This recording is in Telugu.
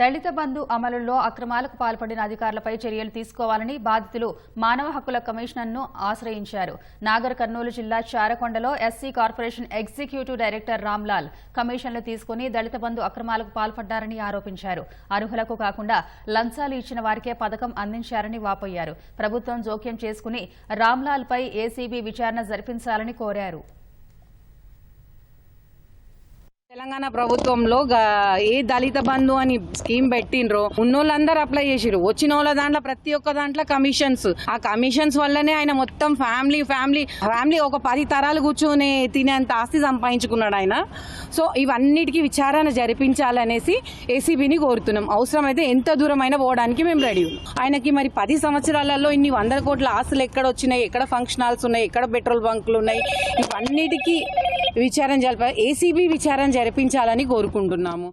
దళిత బంధు అమలులో అక్రమాలకు పాల్పడిన అధికారులపై చర్యలు తీసుకోవాలని బాధితులు మానవ హక్కుల కమిషనర్ను ఆశ్రయించారు. నాగర్ కర్నూలు జిల్లా చారకొండలో SC corporation executive director Ramlal కమిషన్లు తీసుకుని దళిత బంధు అక్రమాలకు పాల్పడ్డారని ఆరోపించారు. అర్హులకు కాకుండా లంచాలు ఇచ్చిన వారికే పథకం అందించారని వాపోయారు. ప్రభుత్వం జోక్యం చేసుకుని రామ్లాల్పై ఏసీబీ విచారణ జరిపించాలని కోరారు. తెలంగాణ ప్రభుత్వంలో ఏ దళిత బంధు అని స్కీమ్ పెట్టిండ్రో ఉన్నోళ్ళందరూ అప్లై చేసిరు వచ్చిన వాళ్ళ దాంట్లో ప్రతి ఒక్క దాంట్లో కమిషన్స్ ఆ కమిషన్స్ వల్లనే ఆయన మొత్తం ఫ్యామిలీ ఫ్యామిలీ ఫ్యామిలీ ఒక పది తరాలు కూర్చొని తినేంత ఆస్తి సంపాదించుకున్నాడు ఆయన. సో ఇవన్నిటికీ విచారణ జరిపించాలనేసి ఏసీబీని కోరుతున్నాం. అవసరమైతే ఎంత దూరమైనా పోవడానికి మేము రెడీ ఉన్నాం. ఆయనకి మరి పది సంవత్సరాలలో ఇన్ని వందల కోట్ల ఆస్తులు ఎక్కడ వచ్చినాయి ఎక్కడ ఫంక్షన్ హాల్స్ ఉన్నాయి ఎక్కడ పెట్రోల్ బంకులు ఉన్నాయి ఇవన్నిటికీ విచారణ జరిప ఏసీబీ విచారణ జరిపించాలని కోరుకుంటున్నాము.